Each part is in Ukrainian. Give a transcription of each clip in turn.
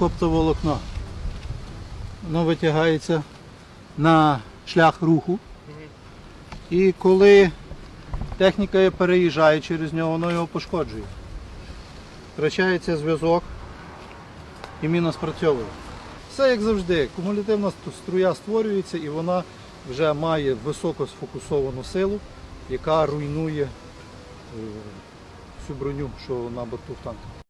коптоволокно. Воно витягається на шлях руху. І коли техніка переїжджає через нього, воно його пошкоджує. Втрачається зв'язок і міна спрацьовує. Все як завжди, кумулятивна струя створюється і вона вже має високо сфокусовану силу, яка руйнує е, всю броню, що на борту в танку.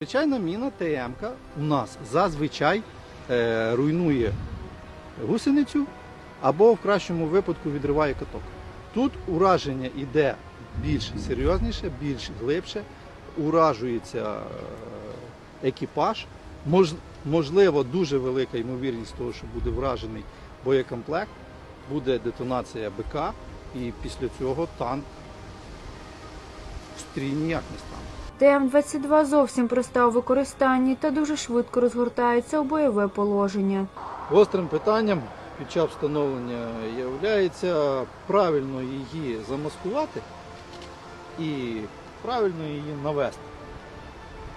Звичайна міна ТМ у нас зазвичай е, руйнує гусеницю або в кращому випадку відриває каток. Тут ураження йде більш серйозніше, більш глибше, уражується е, екіпаж. Мож- можливо, дуже велика ймовірність того, що буде вражений боєкомплект, буде детонація БК, і після цього танк стрій ніяк не стане. ТМ-22 зовсім проста у використанні та дуже швидко розгортається у бойове положення. Гострим питанням під час встановлення є правильно її замаскувати і правильно її навести.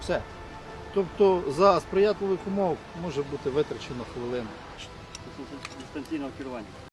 Все. Тобто за сприятливих умов може бути витрачено хвилин дистанційного керування.